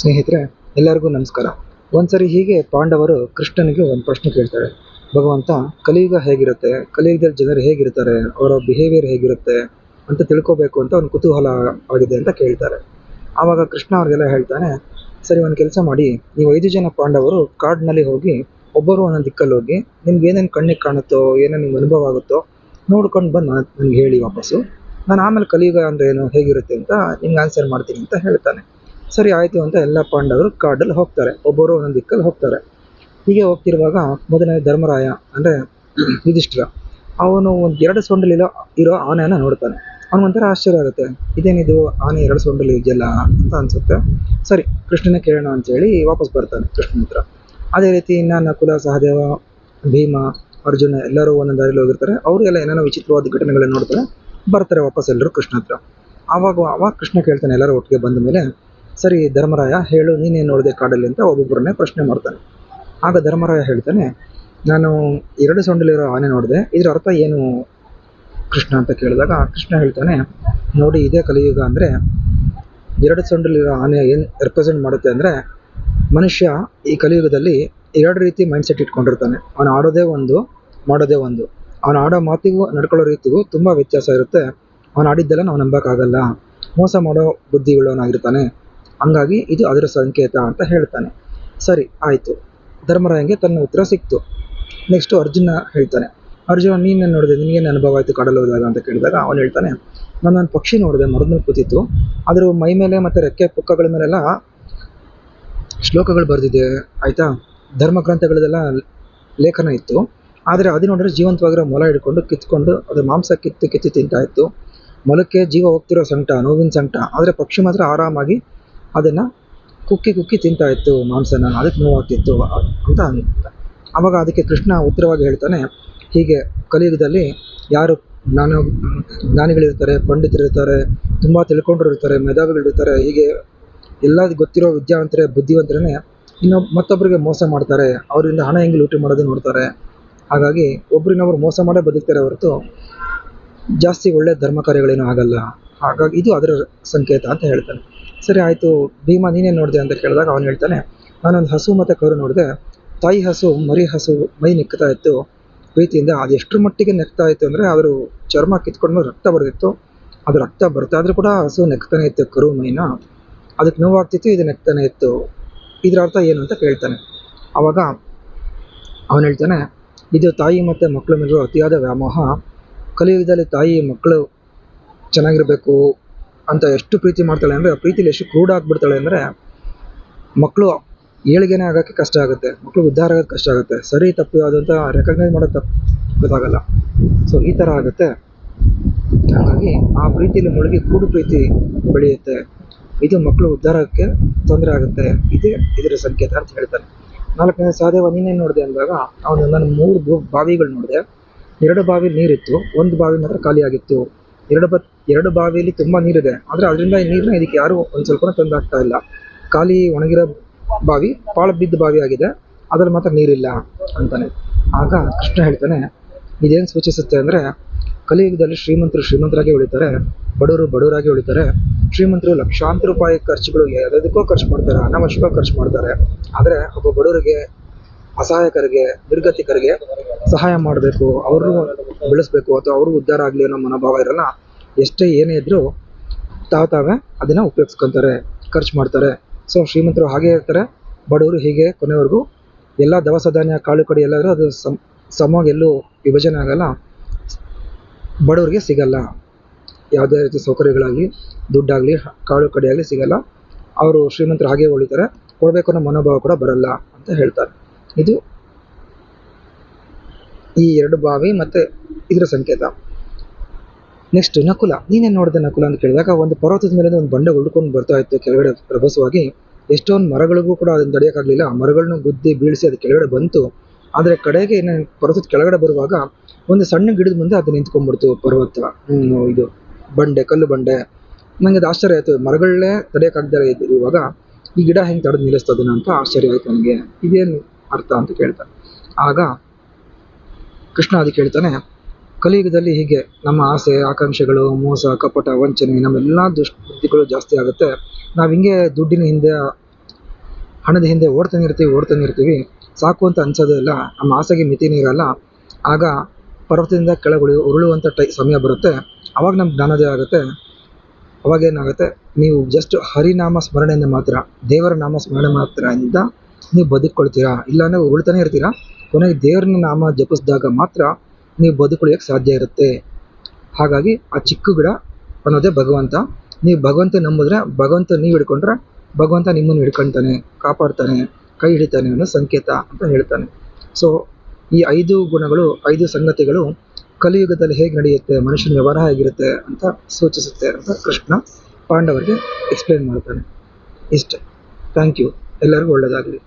ಸ್ನೇಹಿತರೆ, ಎಲ್ಲರಿಗೂ ನಮಸ್ಕಾರ. ಒಂದ್ಸರಿ ಹೀಗೆ ಪಾಂಡವರು ಕೃಷ್ಣನಿಗೆ ಒಂದು ಪ್ರಶ್ನೆ ಕೇಳ್ತಾರೆ. ಭಗವಂತ, ಕಲಿಯುಗ ಹೇಗಿರುತ್ತೆ? ಕಲಿಯುಗದಲ್ಲಿ ಜನರು ಹೇಗಿರ್ತಾರೆ? ಅವರ ಬಿಹೇವಿಯರ್ ಹೇಗಿರುತ್ತೆ? ಅಂತ ತಿಳ್ಕೊಬೇಕು ಅಂತ ಒಂದು ಕುತೂಹಲ ಆಗಿದೆ ಅಂತ ಕೇಳ್ತಾರೆ. ಆವಾಗ ಕೃಷ್ಣ ಅವ್ರಿಗೆಲ್ಲ ಹೇಳ್ತಾನೆ, ಸರಿ, ಒಂದು ಕೆಲಸ ಮಾಡಿ. ನೀವು ಐದು ಜನ ಪಾಂಡವರು ಕಾಡಿನಲ್ಲಿ ಹೋಗಿ, ಒಬ್ಬರು ಒಂದೊಂದು ದಿಕ್ಕಲ್ಲಿ ಹೋಗಿ, ನಿಮ್ಗೆ ಏನೇನು ಕಣ್ಣಿಗೆ ಕಾಣುತ್ತೋ, ಏನೇನು ನಿಮ್ಗೆ ಅನುಭವ ಆಗುತ್ತೋ, ನೋಡ್ಕೊಂಡು ಬಂದು ನನಗೆ ಹೇಳಿ ವಾಪಸ್ಸು. ನಾನು ಆಮೇಲೆ ಕಲಿಯುಗ ಅಂದ್ರೆ ಏನು, ಹೇಗಿರುತ್ತೆ ಅಂತ ನಿಮ್ಗೆ ಆನ್ಸರ್ ಮಾಡ್ತೀನಿ ಅಂತ ಹೇಳ್ತಾನೆ. ಸರಿ ಆಯಿತು ಅಂತ ಎಲ್ಲ ಪಾಂಡವರು ಕಾಡಲ್ಲಿ ಹೋಗ್ತಾರೆ. ಒಬ್ಬರು ಒಂದೊಂದು ದಿಕ್ಕಲ್ಲಿ ಹೋಗ್ತಾರೆ. ಹೀಗೆ ಹೋಗ್ತಿರುವಾಗ ಮೊದಲನೇ ಧರ್ಮರಾಯ ಅಂದರೆ ಯುಧಿಷ್ಠಿರ, ಅವನು ಒಂದು ಎರಡು ಸೊಂಡಲಿರೋ ಇರೋ ಆನೆಯನ್ನು ನೋಡ್ತಾನೆ. ಅವನಿಗೊಂಥರ ಆಶ್ಚರ್ಯ ಆಗುತ್ತೆ. ಇದೇನಿದು? ಆನೆ ಎರಡು ಸೊಂಡಲಿ ಇದೆಯಲ್ಲ ಅಂತ ಅನಿಸುತ್ತೆ. ಸರಿ, ಕೃಷ್ಣನ ಕೇಳೋಣ ಅಂತೇಳಿ ವಾಪಸ್ ಬರ್ತಾನೆ ಕೃಷ್ಣನ ಹತ್ರ. ಅದೇ ರೀತಿ ಇನ್ನು ನಕುಲ ಸಹದೇವ, ಭೀಮ, ಅರ್ಜುನ ಎಲ್ಲರೂ ಒಂದೊಂದು ದಾರಿಯಲ್ಲಿ ಹೋಗಿರ್ತಾರೆ. ಅವರಿಗೆಲ್ಲ ಏನೇನೋ ವಿಚಿತ್ರವಾದ ಘಟನೆಗಳನ್ನ ನೋಡ್ತಾರೆ. ಬರ್ತಾರೆ ವಾಪಸ್ ಎಲ್ಲರೂ ಕೃಷ್ಣ ಹತ್ರ. ಆವಾಗ ಅವಾಗ ಕೃಷ್ಣ ಕೇಳ್ತಾನೆ ಎಲ್ಲರೂ ಒಟ್ಟಿಗೆ ಬಂದ ಮೇಲೆ ಸರಿ, ಧರ್ಮರಾಯ, ಹೇಳು ನೀನೇನು ನೋಡಿದೆ ಕಾಡಲ್ಲಿ ಅಂತ ಒಬ್ಬೊಬ್ಬರನ್ನೇ ಪ್ರಶ್ನೆ ಮಾಡ್ತಾನೆ. ಆಗ ಧರ್ಮರಾಯ ಹೇಳ್ತಾನೆ, ನಾನು ಎರಡು ಸೊಂಡಲಿರೋ ಆನೆ ನೋಡಿದೆ, ಇದರ ಅರ್ಥ ಏನು ಕೃಷ್ಣ ಅಂತ ಕೇಳಿದಾಗ ಕೃಷ್ಣ ಹೇಳ್ತಾನೆ, ನೋಡಿ, ಇದೇ ಕಲಿಯುಗ ಅಂದರೆ ಎರಡು ಸೊಂಡಲಿರೋ ಆನೆ ಏನು ರೆಪ್ರೆಸೆಂಟ್ ಮಾಡುತ್ತೆ ಅಂದರೆ ಮನುಷ್ಯ ಈ ಕಲಿಯುಗದಲ್ಲಿ ಎರಡು ರೀತಿ ಮೈಂಡ್ಸೆಟ್ ಇಟ್ಕೊಂಡಿರ್ತಾನೆ. ಅವನು ಆಡೋದೇ ಒಂದು, ಮಾಡೋದೇ ಒಂದು. ಅವನು ಆಡೋ ಮಾತಿಗೂ, ನಡ್ಕೊಳ್ಳೋ ರೀತಿಗೂ ತುಂಬ ವ್ಯತ್ಯಾಸ ಇರುತ್ತೆ. ಅವನು ಆಡಿದ್ದೆಲ್ಲ ನಾವು ನಂಬೋಕ್ಕಾಗಲ್ಲ. ಮೋಸ ಮಾಡೋ ಬುದ್ಧಿಗಳವನಾಗಿರ್ತಾನೆ ಹಂಗಾಗಿ ಇದು ಅದರ ಸಂಕೇತ ಅಂತ ಹೇಳ್ತಾನೆ. ಸರಿ, ಆಯಿತು. ಧರ್ಮರಾಯಂಗೆ ತನ್ನ ಉತ್ತರ ಸಿಕ್ತು. ನೆಕ್ಸ್ಟು ಅರ್ಜುನ ಹೇಳ್ತಾನೆ, ಅರ್ಜುನ, ನೀನು ನೋಡಿದೆ? ನಿನಗೇನು ಅನುಭವ ಆಯಿತು ಕಡಲು ಹೋದಾಗ? ಅಂತ ಕೇಳಿದಾಗ ಅವನು ಹೇಳ್ತಾನೆ, ನಾನು ನಾನು ಪಕ್ಷಿ ನೋಡಿದೆ, ಮರದ ಮೇಲೆ ಕೂತಿತ್ತು. ಅದ್ರ ಮೈ ಮೇಲೆ ಮತ್ತು ರೆಕ್ಕೆ ಪುಕ್ಕಗಳ ಮೇಲೆಲ್ಲ ಶ್ಲೋಕಗಳು ಬರೆದಿದೆ, ಆಯಿತಾ? ಧರ್ಮ ಗ್ರಂಥಗಳದೆಲ್ಲ ಲೇಖನ ಇತ್ತು. ಆದರೆ ಅದು ನೋಡಿದ್ರೆ ಜೀವಂತವಾಗಿರೋ ಮೊಲ ಹಿಡ್ಕೊಂಡು ಕಿತ್ಕೊಂಡು ಅದರ ಮಾಂಸ ಕಿತ್ತು ಕಿತ್ತು ತಿಂತಾ ಇತ್ತು. ಮೊಲಕ್ಕೆ ಜೀವ ಹೋಗ್ತಿರೋ ಸಂಕಟ, ನೋವಿನ ಸಂಕಟ. ಆದರೆ ಪಕ್ಷಿ ಮಾತ್ರ ಆರಾಮಾಗಿ ಅದನ್ನು ಕುಕ್ಕಿ ಕುಕ್ಕಿ ತಿಂತಾ ಇತ್ತು ಮಾಂಸನ, ಅದಕ್ಕೆ ನೋವಾಗ್ತಿತ್ತು ಅಂತ ಆವಾಗ ಅದಕ್ಕೆ ಕೃಷ್ಣ ಉತ್ತರವಾಗಿ ಹೇಳ್ತಾನೆ, ಹೀಗೆ ಕಲಿಯುಗದಲ್ಲಿ ಯಾರು ಜ್ಞಾನ, ಜ್ಞಾನಿಗಳಿರ್ತಾರೆ, ಪಂಡಿತರಿರ್ತಾರೆ, ತುಂಬ ತಿಳ್ಕೊಂಡ್ರು ಇರ್ತಾರೆ, ಮೇಧಾವಿಗಳಿರ್ತಾರೆ, ಹೀಗೆ ಎಲ್ಲ ಗೊತ್ತಿರೋ ವಿದ್ಯಾವಂತರೇ ಬುದ್ಧಿವಂತರೇ ಇನ್ನು ಮತ್ತೊಬ್ಬರಿಗೆ ಮೋಸ ಮಾಡ್ತಾರೆ, ಅವರಿಂದ ಹಣ ಹೆಂಗೆ ಲೂಟಿ ಮಾಡೋದು ನೋಡ್ತಾರೆ. ಹಾಗಾಗಿ ಒಬ್ರಿನೊಬ್ರು ಮೋಸ ಮಾಡೇ ಬದುಕ್ತಾರೆ ಹೊರತು ಜಾಸ್ತಿ ಒಳ್ಳೆ ಧರ್ಮ ಕಾರ್ಯಗಳೇನೂ ಆಗಲ್ಲ. ಹಾಗಾಗಿ ಇದು ಅದರ ಸಂಕೇತ ಅಂತ ಹೇಳ್ತಾನೆ. ಸರಿ, ಆಯಿತು, ಭೀಮ, ನೀನೇನು ನೋಡಿದೆ ಅಂತ ಕೇಳಿದಾಗ ಅವನು ಹೇಳ್ತಾನೆ, ನಾನೊಂದು ಹಸು ಮತ್ತು ಕರು ನೋಡಿದೆ, ತಾಯಿ ಹಸು, ಮರಿ ಹಸು, ಮೈ ನೆಕ್ತಾ ಇತ್ತು. ಪ್ರೀತಿಯಿಂದ ಅದು ಎಷ್ಟರ ಮಟ್ಟಿಗೆ ನೆಕ್ತಾ ಇತ್ತು ಅಂದರೆ ಅದ್ರ ಚರ್ಮ ಕಿತ್ಕೊಂಡು ರಕ್ತ ಬರ್ತಿತ್ತು ಅದು ರಕ್ತ ಬರ್ತಾ ಆದರೂ ಕೂಡ ಹಸು ನೆಕ್ತಾನೆ ಇತ್ತು ಕರು ಮೈನ ಅದಕ್ಕೆ ನೋವಾಗ್ತಿತ್ತು, ಇದು ನೆಕ್ತಾನೆ ಇತ್ತು. ಇದರ ಅರ್ಥ ಏನು ಅಂತ ಕೇಳ್ತಾನೆ. ಆವಾಗ ಅವನು ಹೇಳ್ತಾನೆ, ಇದು ತಾಯಿ ಮತ್ತು ಮಕ್ಕಳ ಮೇಲಿರೋ ಅತಿಯಾದ ವ್ಯಾಮೋಹ. ಕಲಿಯುಗದಲ್ಲಿ ತಾಯಿ ಮಕ್ಕಳು ಚೆನ್ನಾಗಿರಬೇಕು ಅಂತ ಎಷ್ಟು ಪ್ರೀತಿ ಮಾಡ್ತಾಳೆ ಅಂದರೆ ಆ ಪ್ರೀತಿಲಿ ಎಷ್ಟು ಕ್ರೂಡ್ ಆಗಿಬಿಡ್ತಾಳೆ ಅಂದರೆ ಮಕ್ಕಳು ಏಳಿಗೆನೇ ಆಗೋಕ್ಕೆ ಕಷ್ಟ ಆಗುತ್ತೆ ಮಕ್ಕಳು ಉದ್ಧಾರ ಆಗೋದು ಕಷ್ಟ ಆಗುತ್ತೆ. ಸರಿ, ತಪ್ಪು ಯಾವುದು ಅಂತ ರೆಕಗ್ನೈಸ್ ಮಾಡೋದು ತಪ್ಪು ಗೊತ್ತಾಗಲ್ಲ. ಸೊ ಈ ಥರ ಆಗುತ್ತೆ. ಹಾಗಾಗಿ ಆ ಪ್ರೀತಿಲಿ ಮುಳುಗಿ ಕೂಡು ಪ್ರೀತಿ ಬೆಳೆಯುತ್ತೆ. ಇದು ಮಕ್ಕಳು ಉದ್ಧಾರಕ್ಕೆ ತೊಂದರೆ ಆಗುತ್ತೆ. ಇದೇ ಇದರ ಸಂಕೇತ ಅಂತ ಹೇಳ್ತಾರೆ. ನಾಲ್ಕನೇ ಸಹದೇವ ನೀನೇನು ನೋಡಿದೆ ಅಂದಾಗ, ಅವನು ನಾನು ಮೂರು ಬಾವಿಗಳು ನೋಡಿದೆ. ಎರಡು ಬಾವಿ ನೀರಿತ್ತು, ಒಂದು ಬಾವಿ ಮಾತ್ರ ಖಾಲಿಯಾಗಿತ್ತು. ಎರಡು ಬತ್ ಎರಡು ಬಾವಿಯಲ್ಲಿ ತುಂಬ ನೀರಿದೆ. ಆದರೆ ಅದರಿಂದ ನೀರನ್ನ ಇದಕ್ಕೆ ಯಾರು ಒಂದು ಸ್ವಲ್ಪ ತಂದು ಆಗ್ತಾ ಇಲ್ಲ. ಖಾಲಿ ಒಣಗಿರೋ ಬಾವಿ, ಪಾಳ ಬಿದ್ದ ಬಾವಿ ಆಗಿದೆ. ಅದ್ರಲ್ಲಿ ಮಾತ್ರ ನೀರಿಲ್ಲ ಅಂತಾನೆ. ಆಗ ಕೃಷ್ಣ ಹೇಳ್ತಾನೆ, ಇದೇನು ಸೂಚಿಸುತ್ತೆ ಅಂದರೆ, ಕಲಿಯುಗದಲ್ಲಿ ಶ್ರೀಮಂತರು ಶ್ರೀಮಂತರಾಗಿ ಉಳಿತಾರೆ, ಬಡವರು ಬಡವರಾಗಿ ಉಳಿತಾರೆ. ಶ್ರೀಮಂತರು ಲಕ್ಷಾಂತರ ರೂಪಾಯಿ ಖರ್ಚುಗಳು ಯಾವುದಕ್ಕೋ ಖರ್ಚು ಮಾಡ್ತಾರೆ, ಅನಾವಶ್ಯಕ ಖರ್ಚು ಮಾಡ್ತಾರೆ. ಆದರೆ ಒಬ್ಬ ಬಡವರಿಗೆ, ಅಸಹಾಯಕರಿಗೆ ನಿರ್ಗತಿಕರಿಗೆ ಸಹಾಯ ಮಾಡಬೇಕು ಅವರು ಬೆಳೆಸ್ಬೇಕು ಅಥವಾ ಅವ್ರಿಗೂ ಉದ್ಧಾರ ಆಗಲಿ ಅನ್ನೋ ಮನೋಭಾವ ಇರಲ್ಲ, ಎಷ್ಟೇ ಏನೇ ಇದ್ದರೂ ತಾವು ತಾವೇ ಅದನ್ನು ಉಪಯೋಗಿಸ್ಕೊತಾರೆ, ಖರ್ಚು ಮಾಡ್ತಾರೆ. ಸೊ ಶ್ರೀಮಂತರು ಹಾಗೆ ಇರ್ತಾರೆ, ಬಡವರು ಹೀಗೆ ಕೊನೆವರೆಗೂ ಎಲ್ಲ ದವಸ ಧಾನ್ಯ, ಕಾಳು ಕಡಿ ಎಲ್ಲಾದರೂ ಅದು ಸಮ, ಸಮವಾಗಿ ಎಲ್ಲೂ ವಿಭಜನೆ ಆಗಲ್ಲ. ಬಡವರಿಗೆ ಸಿಗಲ್ಲ. ಯಾವುದೇ ರೀತಿ ಸೌಕರ್ಯಗಳಾಗಲಿ, ದುಡ್ಡಾಗಲಿ, ಕಾಳು ಕಡಿ ಆಗಲಿ ಸಿಗಲ್ಲ. ಅವರು ಶ್ರೀಮಂತರು ಹಾಗೆ ಉಳಿತಾರೆ, ಕೊಡಬೇಕು ಅನ್ನೋ ಮನೋಭಾವ ಕೂಡ ಬರಲ್ಲ ಅಂತ ಹೇಳ್ತಾರೆ. ಇದು ಈ ಎರಡು ಬಾವಿ ಮತ್ತು ಇದರ ಸಂಕೇತ. ನೆಕ್ಸ್ಟ್ ನಕುಲ. ನೀನೇನು ನೋಡಿದೆ ನಕುಲ ಅಂತ ಕೇಳಿದಾಗ ಒಂದು ಪರ್ವತದ ಮೇಲೆ ಒಂದು ಬಂಡೆ ಉಳ್ಕೊಂಡು ಬರ್ತಾ ಇತ್ತು ಕೆಳಗಡೆ ರಭಸವಾಗಿ ಎಷ್ಟೊಂದು ಮರಗಳಿಗೂ ಕೂಡ ಅದನ್ನು ತಡೆಯೋಕ್ಕಾಗಲಿಲ್ಲ ಮರಗಳನ್ನ ಗುದ್ದಿ ಬೀಳಿಸಿ ಅದು ಕೆಳಗಡೆ ಬಂತು. ಆದರೆ ಕಡೆಗೆ ನಾನು ಪರ್ವತದ ಕೆಳಗಡೆ ಬರುವಾಗ ಒಂದು ಸಣ್ಣ ಗಿಡದ ಮುಂದೆ ಅದು ನಿಂತ್ಕೊಂಡ್ಬಿಡ್ತು ಪರ್ವತ. ಇದು ಬಂಡೆ, ಕಲ್ಲು ಬಂಡೆ. ನನಗೆ ಅದು ಆಶ್ಚರ್ಯ ಆಯಿತು. ಮರಗಳನ್ನೇ ತಡೆಯೋಕ್ಕಾಗದೇ ಇರುವಾಗ ಈ ಗಿಡ ಹೆಂಗೆ ತಡೆದು ನಿಲ್ಲಿಸ್ತದನ ಅಂತ ಆಶ್ಚರ್ಯ ಆಯಿತು ನನಗೆ. ಇದೇನು ಅರ್ಥ ಅಂತ ಕೇಳ್ತಾರೆ ಆಗ ಕೃಷ್ಣ ಅದಕ್ಕೆ ಹೇಳ್ತಾನೆ ಕಲಿಯುಗದಲ್ಲಿ ಹೀಗೆ ನಮ್ಮ ಆಸೆ, ಆಕಾಂಕ್ಷೆಗಳು, ಮೋಸ, ಕಪಟ, ವಂಚನೆ ನಮ್ಮೆಲ್ಲ ದುಷ್ಬುದ್ಧಿಗಳು ಜಾಸ್ತಿ ಆಗುತ್ತೆ. ನಾವು ಹಿಂಗೆ ದುಡ್ಡಿನ ಹಿಂದೆ, ಹಣದ ಹಿಂದೆ ಓಡ್ತಾನೆ ಇರ್ತೀವಿ ಓಡ್ತಾನೆ ಇರ್ತೀವಿ. ಸಾಕು ಅಂತ ಅನ್ಸೋದೇ ಇಲ್ಲ, ನಮ್ಮ ಆಸೆಗೆ ಮಿತಿನೇ ಇರಲ್ಲ. ಆಗ ಪರ್ವತದಿಂದ ಕೆಳಗುಳಿ ಉರುಳುವಂಥ ಟೈ, ಸಮಯ ಬರುತ್ತೆ. ಅವಾಗ ನಮ್ಗೆ ಜ್ಞಾನದೇ ಆಗುತ್ತೆ. ಅವಾಗ ಏನಾಗುತ್ತೆ, ನೀವು ಜಸ್ಟ್ ಹರಿನಾಮ ಸ್ಮರಣೆಯಿಂದ ಮಾತ್ರ, ದೇವರ ನಾಮ ಸ್ಮರಣೆ ಮಾತ್ರದಿಂದ ನೀವು ಬದುಕೊಳ್ತೀರಾ ಇಲ್ಲಾಂದ್ರೆ ಉರುಳ್ತಾನೆ ಇರ್ತೀರಾ? ಕೊನೆಗೆ ದೇವ್ರನ್ನ ನಾಮ ಜಪಿಸಿದಾಗ ಮಾತ್ರ ನೀವು ಬದುಕುಳಿಯೋಕೆ ಸಾಧ್ಯ ಇರುತ್ತೆ. ಹಾಗಾಗಿ ಆ ಚಿಕ್ಕ ಗಿಡ ಅನ್ನೋದೇ ಭಗವಂತ. ನೀವು ಭಗವಂತ ನಂಬಿದ್ರೆ ಭಗವಂತ ನೀವು ಹಿಡ್ಕೊಂಡ್ರೆ ಭಗವಂತ ನಿಮ್ಮನ್ನು ಹಿಡ್ಕೊಳ್ತಾನೆ ಕಾಪಾಡ್ತಾನೆ, ಕೈ ಹಿಡಿತಾನೆ ಅನ್ನೋ ಸಂಕೇತ ಅಂತ ಹೇಳ್ತಾನೆ. ಸೊ ಈ ಐದು ಗುಣಗಳು, ಐದು ಸಂಗತಿಗಳು ಕಲಿಯುಗದಲ್ಲಿ ಹೇಗೆ ನಡೆಯುತ್ತೆ, ಮನುಷ್ಯನ ವ್ಯವಹಾರ ಹೇಗಿರುತ್ತೆ ಅಂತ ಸೂಚಿಸುತ್ತೆ ಅಂತ ಕೃಷ್ಣ ಪಾಂಡವರಿಗೆ ಎಕ್ಸ್ಪ್ಲೇನ್ ಮಾಡ್ತಾನೆ. ಇಷ್ಟೆ. ಥ್ಯಾಂಕ್ ಯು ಎಲ್ಲರಿಗೂ ಒಳ್ಳೆಯದಾಗಲಿ